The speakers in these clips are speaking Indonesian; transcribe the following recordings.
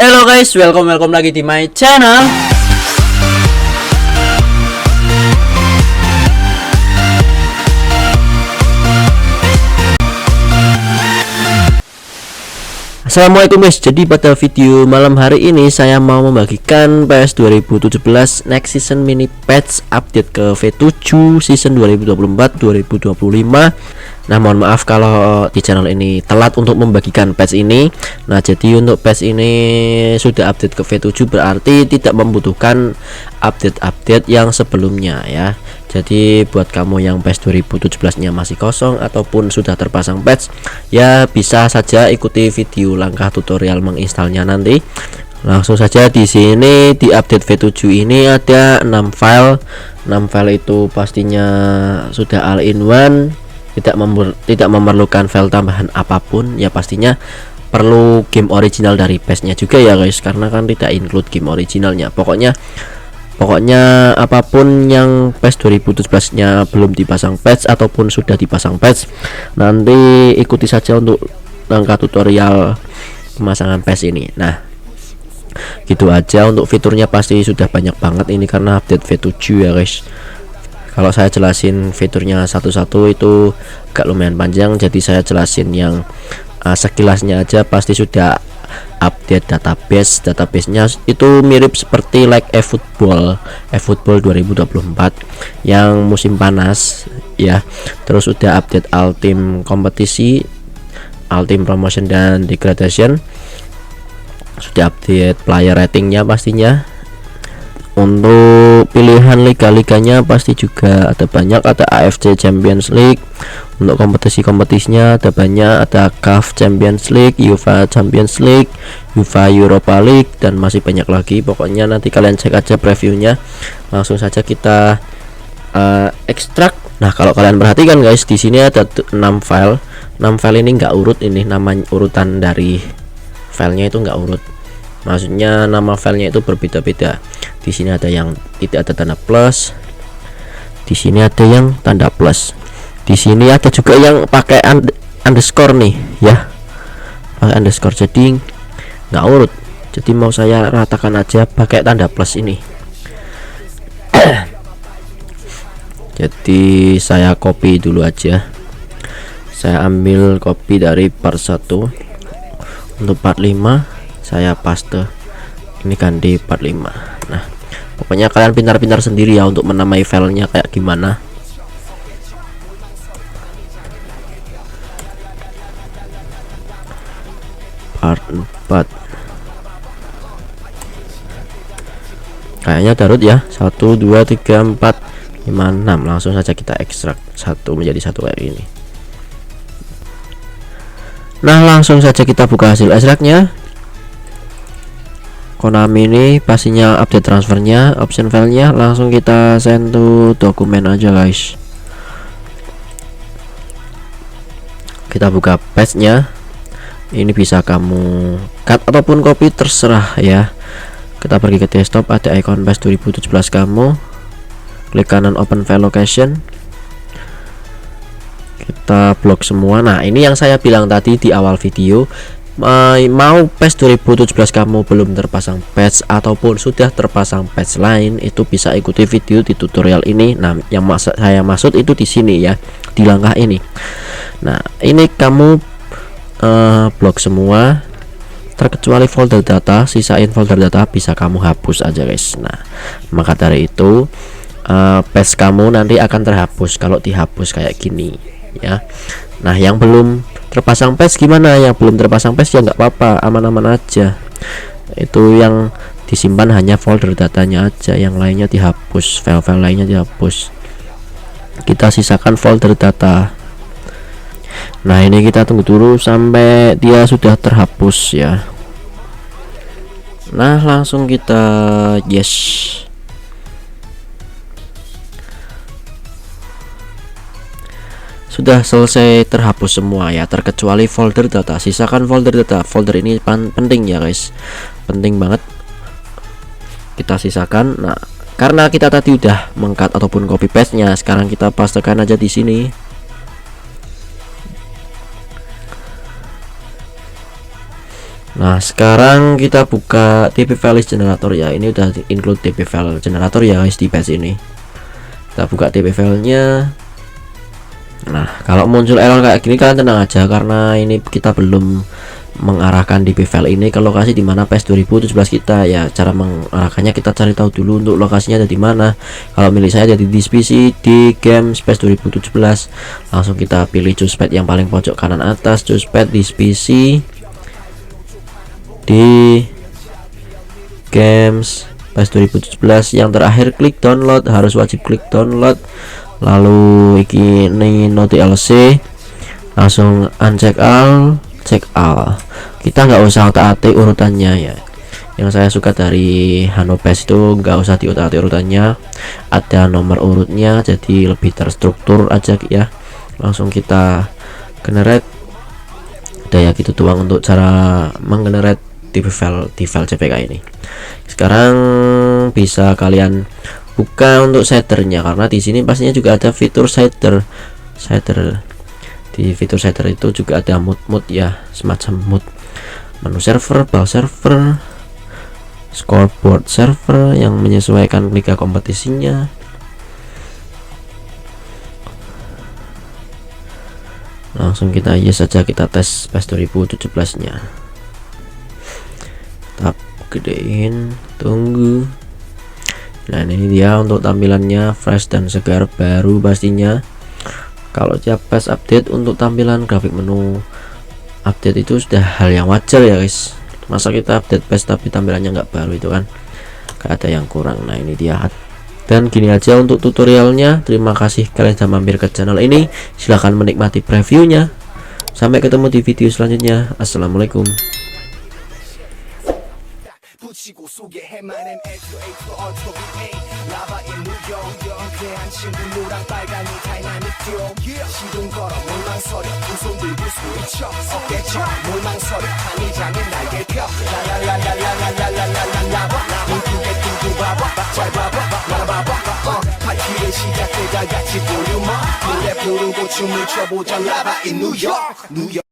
Hello guys, welcome welcome lagi di my channel. Assalamualaikum guys, jadi pada video malam hari ini saya mau membagikan PS 2017 Next Season Mini Patch Update ke V7 Season 2024-2025 Nah, mohon maaf kalau eh, di channel ini telat untuk membagikan patch ini. Nah, jadi untuk patch ini sudah update ke V7 berarti tidak membutuhkan update-update yang sebelumnya ya. Jadi buat kamu yang patch 2017-nya masih kosong ataupun sudah terpasang patch, ya bisa saja ikuti video langkah tutorial menginstalnya nanti. Langsung saja di sini di update V7 ini ada 6 file. 6 file itu pastinya sudah all in one tidak tidak memerlukan file tambahan apapun ya pastinya perlu game original dari base-nya juga ya guys karena kan tidak include game originalnya pokoknya pokoknya apapun yang patch 2017 nya belum dipasang patch ataupun sudah dipasang patch nanti ikuti saja untuk langkah tutorial pemasangan patch ini nah gitu aja untuk fiturnya pasti sudah banyak banget ini karena update V7 ya guys kalau saya jelasin fiturnya satu-satu itu gak lumayan panjang jadi saya jelasin yang uh, sekilasnya aja pasti sudah update database databasenya itu mirip seperti like eFootball eFootball 2024 yang musim panas ya terus sudah update all team kompetisi all team promotion dan degradation sudah update player ratingnya pastinya untuk pilihan liga-liganya pasti juga ada banyak ada AFC Champions League untuk kompetisi-kompetisinya ada banyak ada CAF Champions League UEFA Champions League UEFA Europa League dan masih banyak lagi pokoknya nanti kalian cek aja previewnya langsung saja kita uh, ekstrak nah kalau kalian perhatikan guys di sini ada 6 file 6 file ini nggak urut ini namanya urutan dari filenya itu nggak urut maksudnya nama filenya itu berbeda-beda di sini ada yang tidak ada tanda plus di sini ada yang tanda plus di sini ada juga yang pakai und underscore nih ya pakai underscore jadi nggak urut jadi mau saya ratakan aja pakai tanda plus ini jadi saya copy dulu aja saya ambil copy dari part 1 untuk part 5 saya paste ini kan ganti 45 nah pokoknya kalian pintar-pintar sendiri ya untuk menamai filenya kayak gimana part 4 kayaknya darut ya 1 2 3 4 5 6 langsung saja kita ekstrak satu menjadi satu kayak ini Nah langsung saja kita buka hasil ekstraknya Konami ini pastinya update transfernya option filenya langsung kita send to dokumen aja guys kita buka page nya ini bisa kamu cut ataupun copy terserah ya kita pergi ke desktop ada icon page 2017 kamu klik kanan open file location kita blok semua nah ini yang saya bilang tadi di awal video Eh, mau patch 2017 kamu belum terpasang patch ataupun sudah terpasang patch lain itu bisa ikuti video di tutorial ini nah yang mas saya maksud itu di sini ya di langkah ini nah ini kamu uh, blok semua terkecuali folder data sisain folder data bisa kamu hapus aja guys nah maka dari itu uh, patch kamu nanti akan terhapus kalau dihapus kayak gini ya nah yang belum terpasang pes gimana yang belum terpasang pes ya nggak apa-apa aman-aman aja itu yang disimpan hanya folder datanya aja yang lainnya dihapus file-file lainnya dihapus kita sisakan folder data nah ini kita tunggu dulu sampai dia sudah terhapus ya nah langsung kita yes sudah selesai terhapus semua ya terkecuali folder data sisakan folder data folder ini pan penting ya guys penting banget kita sisakan nah karena kita tadi udah mengkat ataupun copy paste nya sekarang kita pastekan aja di sini Nah sekarang kita buka TP file generator ya ini udah include TP file generator ya guys di base ini kita buka TP nya Nah, kalau muncul error kayak gini kalian tenang aja karena ini kita belum mengarahkan di file ini ke lokasi di mana PS 2017 kita ya cara mengarahkannya kita cari tahu dulu untuk lokasinya ada di mana kalau milih saya jadi di PC di game PS 2017 langsung kita pilih suspect yang paling pojok kanan atas suspect di PC di games PS 2017 yang terakhir klik download harus wajib klik download lalu iki ini noti LC langsung uncheck all check all kita nggak usah otak-atik urutannya ya yang saya suka dari Hanopes itu nggak usah diotak atik urutannya ada nomor urutnya jadi lebih terstruktur aja ya langsung kita generate Daya kita gitu doang untuk cara menggenerate di file di file CPK ini sekarang bisa kalian bukan untuk shadernya karena di sini pastinya juga ada fitur shader shader di fitur shader itu juga ada mood mood ya semacam mood menu server bal server scoreboard server yang menyesuaikan liga kompetisinya langsung kita yes saja kita tes pas 2017 nya tap gedein tunggu nah ini dia untuk tampilannya fresh dan segar baru pastinya kalau tiap pas update untuk tampilan grafik menu update itu sudah hal yang wajar ya guys masa kita update pas tapi tampilannya nggak baru itu kan gak ada yang kurang nah ini dia dan gini aja untuk tutorialnya terima kasih kalian sudah mampir ke channel ini silahkan menikmati previewnya sampai ketemu di video selanjutnya assalamualaikum 치고 소개해만 엔 H2H2 어디고 BA 라바의 무용 유쾌한 친구 노랑 빨간이 다이나믹 듀오 시동 걸어 몰망설려 두손 들고 스위쳐 어깨쳐 몰망설려 한의장에 날개 펴 라라라라라라라라라라봐 눈두개 뚱고 봐봐 잘 봐봐 나봐봐 어 파티의 시작되다 같이 볼륨업 노래 부르고 춤을 춰보자 라바인 뉴욕 뉴욕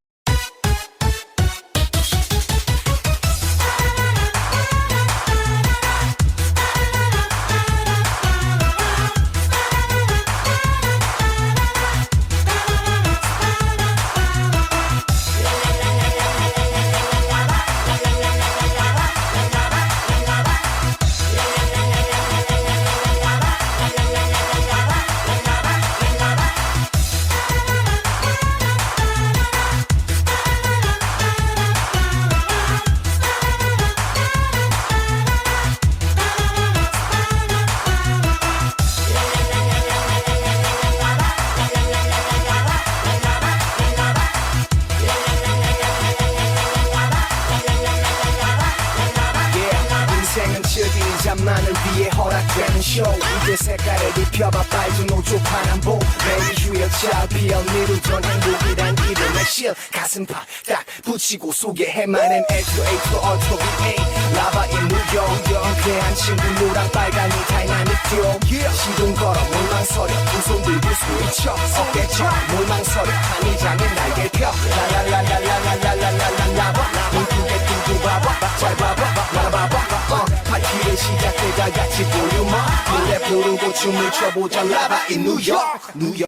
붙이고 소개해만엔 S로 H로 R로 VA 라바인 무용 연쾌한 친구 노랑 빨간이 다이나믹 듀오 시동 걸어 몰망설여 두손 들고 소리쳐 어깨쳐 몰망설여 한의장에 날개 펴 라라라라라라라라라라바 눈두개 뚫고 봐봐 잘 봐봐 라바바 어 파티를 시작해 다 같이 볼륨업 노래 부르고 춤을 춰보자 라바인 뉴욕 뉴욕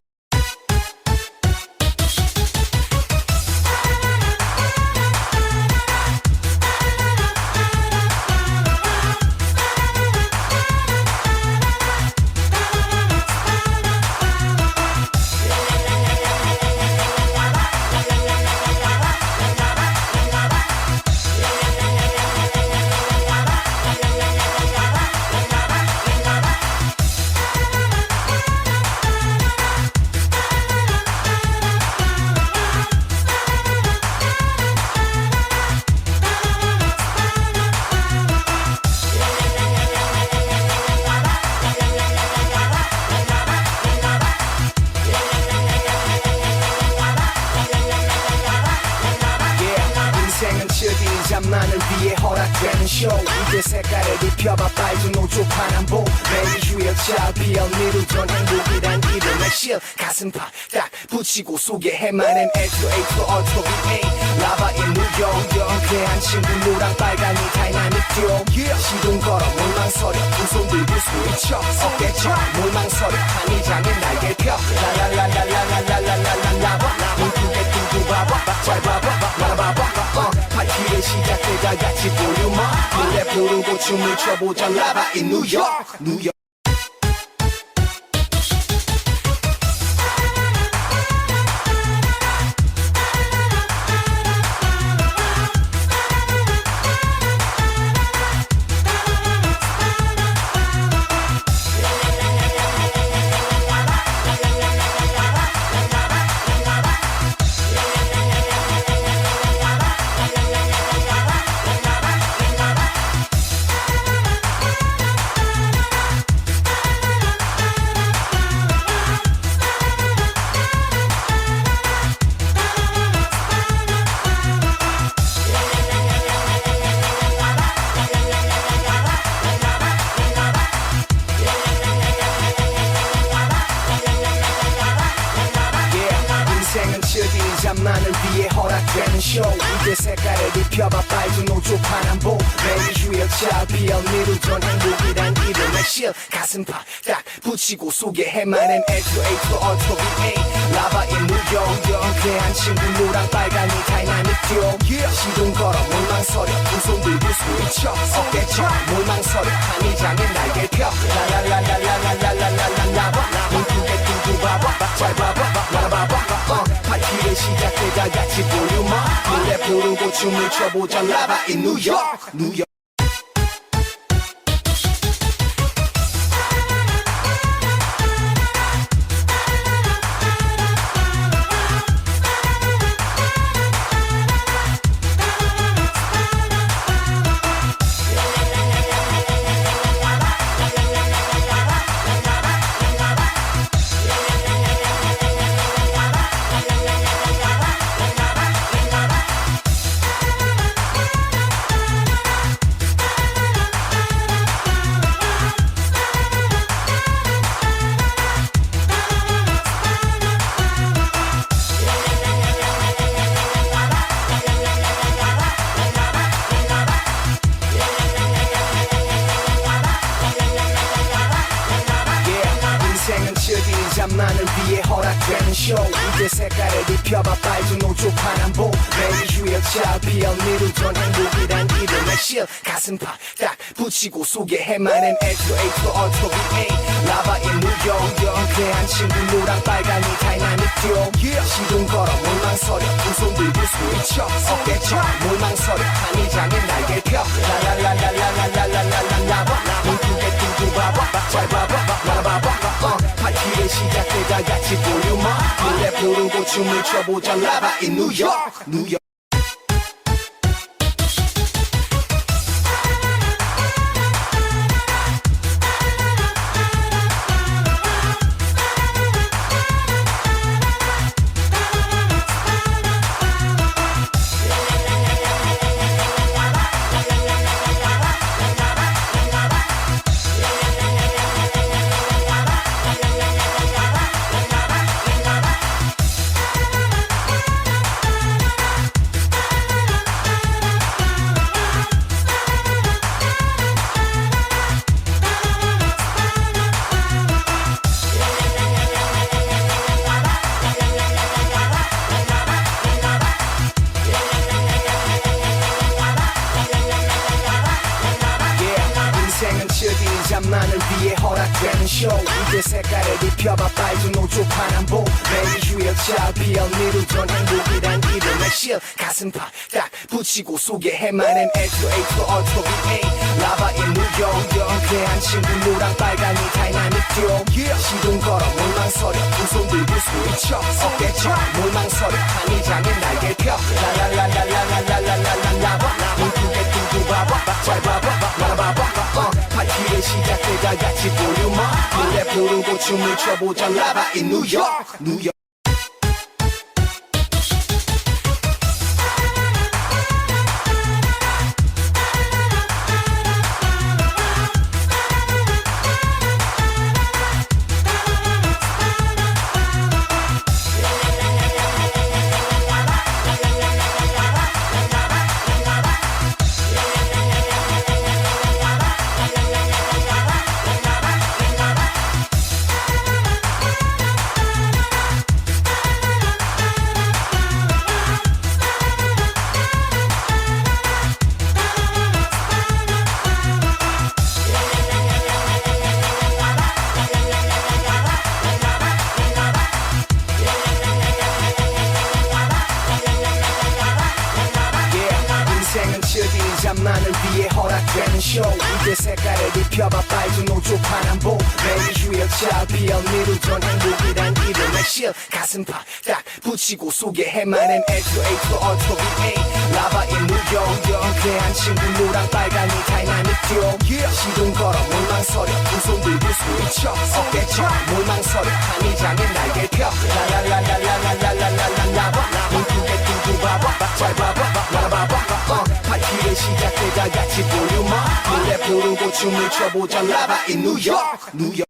쇼 이제 색깔을 입혀봐 빨주 노초 파란보 매일 휴일차 비어니로전 행복이란 이름의 실 가슴팍 딱 붙이고 속에 해마는 애초 애초 어초 비에 라바의 무용 영쾌한 친구 노랑 빨간이 다이나믹 듀오 시동 걸어 몰망설여 두 손 들고 소리쳐 어깨쳐 몰망설여 한의장에 날개 펴 라라라라라라라라라 와봐봐 잘 봐봐봐 말아봐봐 어파티 시작되자 같이 부르마 노래 부르고 춤을 춰보자 라바 인 뉴욕 뉴욕 가슴팍 딱 붙이고 속에 해마는 H2H도 얼토 라바의 물결 유한 친구 노랑 빨강이 다이나믹 듀오 시동 걸어 몰망설여 두손 들고 소리쳐 어깨쳐 몰망설여 한의장에 날개 펴라라라라라라라라라라 눈두개 뜨고 봐봐 잘 봐봐 말아봐봐 어, 파티를 시작해다 같이 볼륨업 노래 부르고 춤을 춰보자 라바의 뉴욕 뉴욕 속에 해마는 S.O.H로 어쩌고 A 라바의 무용 연대한 친구 노랑 빨간이 다이나믹 듀오 시동 걸어 몰망설여 두손 들고 소리쳐 어깨쳐 몰망설여 한의장에 날개 펴 라라라라라라라라라라바 눈두개 뚫고 봐봐 잘 봐봐 라바바 어, 어 파티를 시작해 다 같이 볼륨업 노래 부르고 춤을 춰보자 라바인 뉴욕 뉴욕 시작되는 쇼 이제 색깔을 입혀봐 빨주 노초 파란보 매일 휴일차 비언니로전 행복이란 이름의 실 가슴팍 딱 붙이고 속에 해만은 H2H4 어토 BA 라바의 무용 영한 친구 노랑 빨간이 다이나믹 듀오 시동 걸어 몰망서려 두손 들고 소리쳐 어깨쳐 몰망서려 한의장에 날개 펴 라라라라라라라라라라 눈두개 뚱두 봐봐 잘 봐봐 바라봐봐 이제 시작해 다 같이 볼륨업 노래 부르고 춤을 춰보자 라바 인 뉴욕 뉴욕 속에 해마는 H2H도 어쩌고 라바의 물결 유쾌한 친구 노랑 빨강이 다이나믹 듀오 시동 걸어 몰망설여 두손 들고 소리쳐 어깨쳐 몰망설여 한의장에 날개 펴 라라라라라라라라라라라 눈두개 뜨 봐봐 잘 봐봐 말아봐봐 파티를 시작되자 같이 볼륨업 노래 부르고 춤을 춰보자 라바의 뉴욕 뉴욕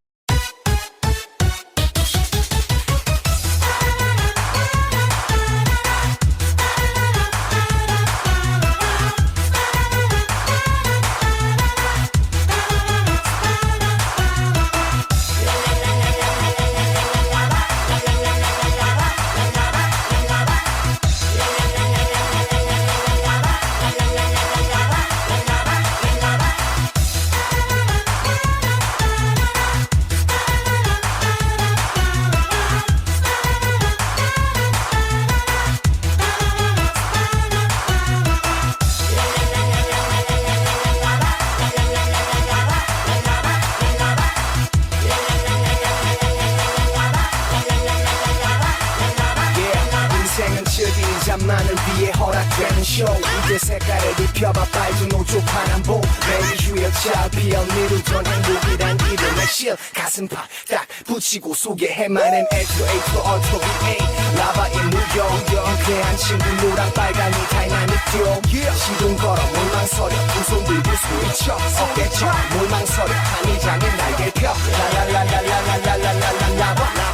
전파 딱 붙이고 소개해만은 S2H로 얼토 VA 라바의 무용 연쾌한 친구 노랑 빨간이 다이나믹듀오 시동 걸어 몰망서려 두손 들고 소리쳐 어깨쳐 몰망서려 한이장은 날개 펴 라라라라라라라라라라바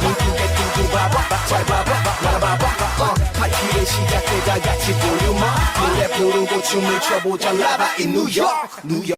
눈두개 뚫고 봐봐 잘 봐봐 라바바 파티를 시작되다 같이 볼륨업 노래 부르고 춤을 춰보자 라바인 뉴욕 뉴욕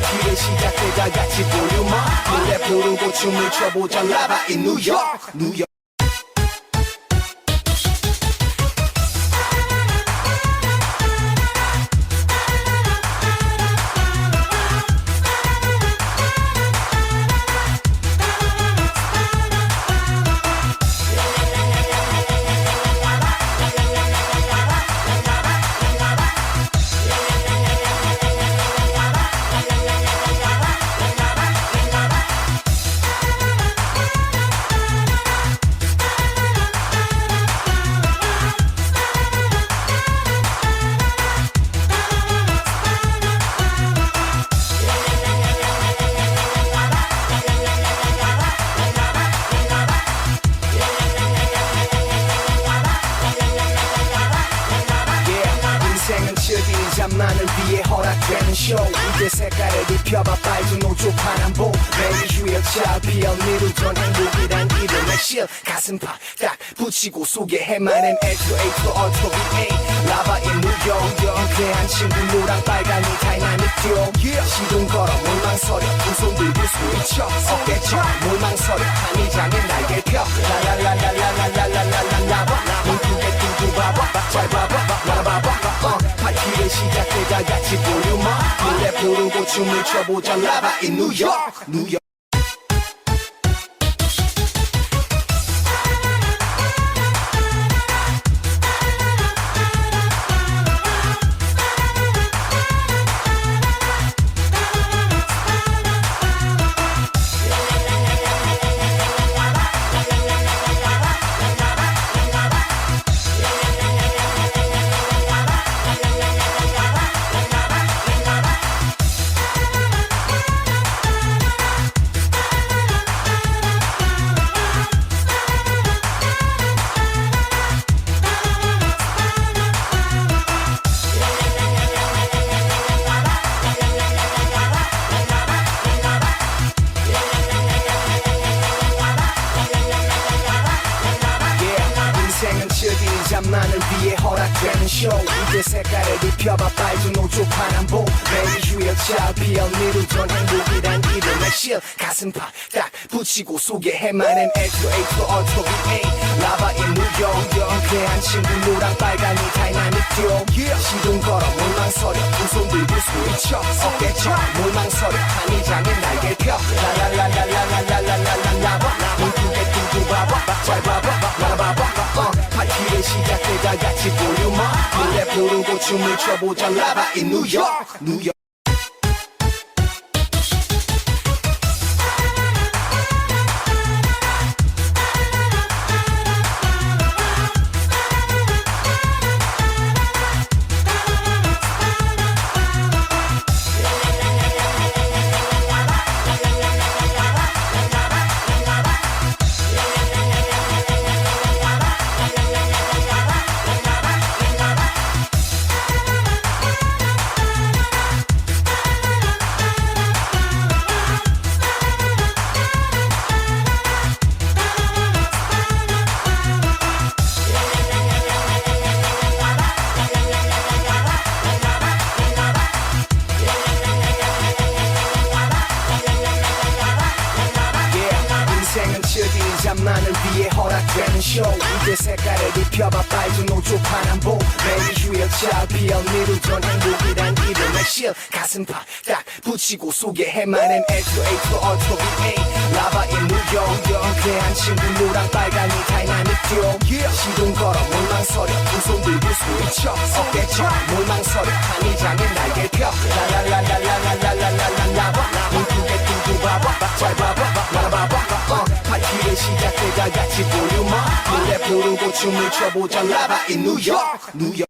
파티의 시작되가 같이 볼륨업 노래 부르고 춤을 춰보자 라바 인 뉴욕 뉴욕 나만은 애초 애초 어초 위에 라바의 물결 유쾌한 친구 노랑 빨간이 다이나믹 듀오 시동 걸어 몰망설여 두손 들고 스위쳐 어깨쳐 몰망설여 한의장에 날개 펴 라라라라라라라라라라라 눈두개 뚱고 봐봐 잘 봐봐 라바봐 파티를 시작해자 같이 볼륨업 노래 부르고 춤을 춰보자 라바인 뉴욕 뉴욕 가슴팍 딱 붙이고 속에 해마는 S8도 어토비에라바인 무용 영쾌한 친구 노랑 빨간이 다이나믹듀오 시동 걸어 몰망설려두손 들고 소리쳐 어깨쳐 몰망설려한이장에 날개 펴 라라라라라라라라라라바 눈두개 뚫고 봐봐 잘 봐봐 라바바 어, 어 파티를 시작해 다 같이 볼륨업 노래 부르고 춤을 춰보자 라바인 뉴욕 뉴욕 잠만을 위해 허락되는 쇼 이제 색깔을 입혀봐 빨주 노조 파란보 매일 휴여차 비언니루던 행복이란 이름의 실 가슴팍 딱 붙이고 속에 해마는 애초 애초 어초 비에 라바의 무용 유쾌한 친구 노랑 빨간이 다이나믹 듀오 시동 걸어 몰망서려 두손 들고 소리쳐 어깨쳐 몰망서려 한 이장의 날개 펴 라라라라라라라라라라 눈두개 뚱두 봐봐 잘 봐봐 나봐봐 이제 시작해 다 같이 볼륨업 노래 부르고 춤을 춰보자 라바 인 뉴욕 뉴욕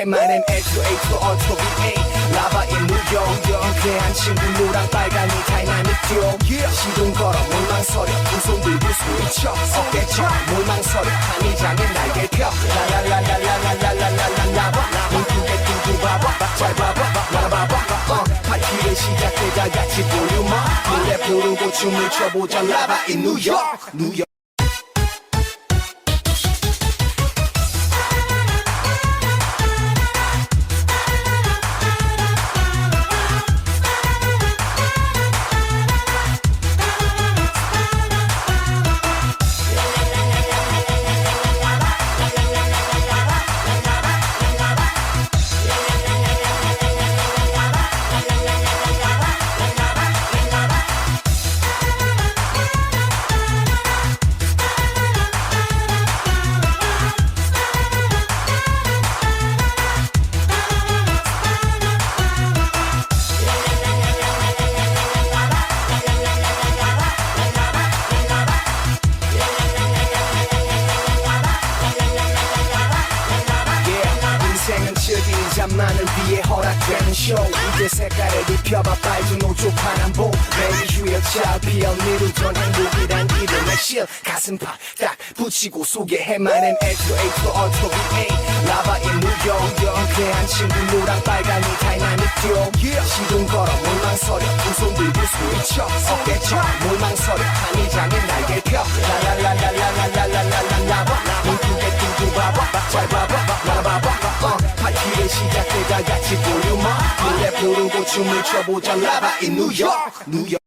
해만엔 애초 애초 어초 라바인 물결 유한 친구 노랑 빨강이 다이나믹 듀오 시동 걸어 몰망설여 두손 들고 스위쳐 어깨쳐 몰망설여 한의장에 날개 펴 라라라라라라라라라라라 눈두개 뜨 봐봐 잘 봐봐 라봐봐 파티를 시작해자 같이 볼륨업 노래 부르고 춤을 춰보자 라바인 뉴욕 뉴욕 가슴팍 딱 붙이고 소개해만은 s 에이4 어트로 v 라바의 무용 연대한 친구 노랑 빨간 이 다이나믹 듀오 시동 걸어 몰망설여 두손 들고 소리쳐 어깨쳐 몰망설여 한의장에 날개 펴 라라라라라라라라라라바 눈두개 뚫고 봐봐 잘 봐봐 라바바 어. 파티를 시작되다 같이 볼륨업 노래 부르고 춤을 춰보자 라바인 뉴욕 뉴욕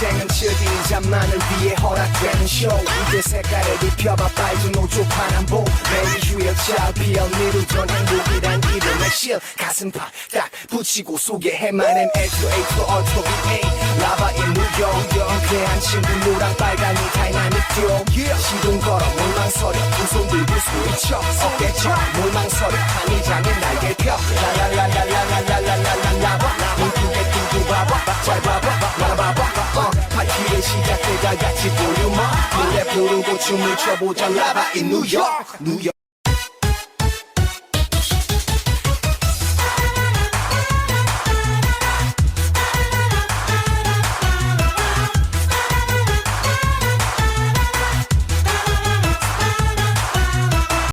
인생은 즐기자만을 위해 허락되는 쇼 이제 색깔을 입혀봐 빨주 노조 파란보 매일 휴일차 비어 미루전 행복이란 이름의 실 가슴팍 딱 붙이고 속에 해만은 애초 애초 어토 비에 라바의 무용 영쾌한 친구 노랑 빨간이 다이나믹 듀오 시동 걸어 몰망설려 두손 들고 소리쳐 어깨쳐 몰망설려한이장에 날개 펴 라라라라라라라라라 와봐봐 잘 봐봐봐 말아봐봐 어 파티의 시작되자 같이 부르마 노래 부르고 춤을 춰보자 라바 인 뉴욕 뉴욕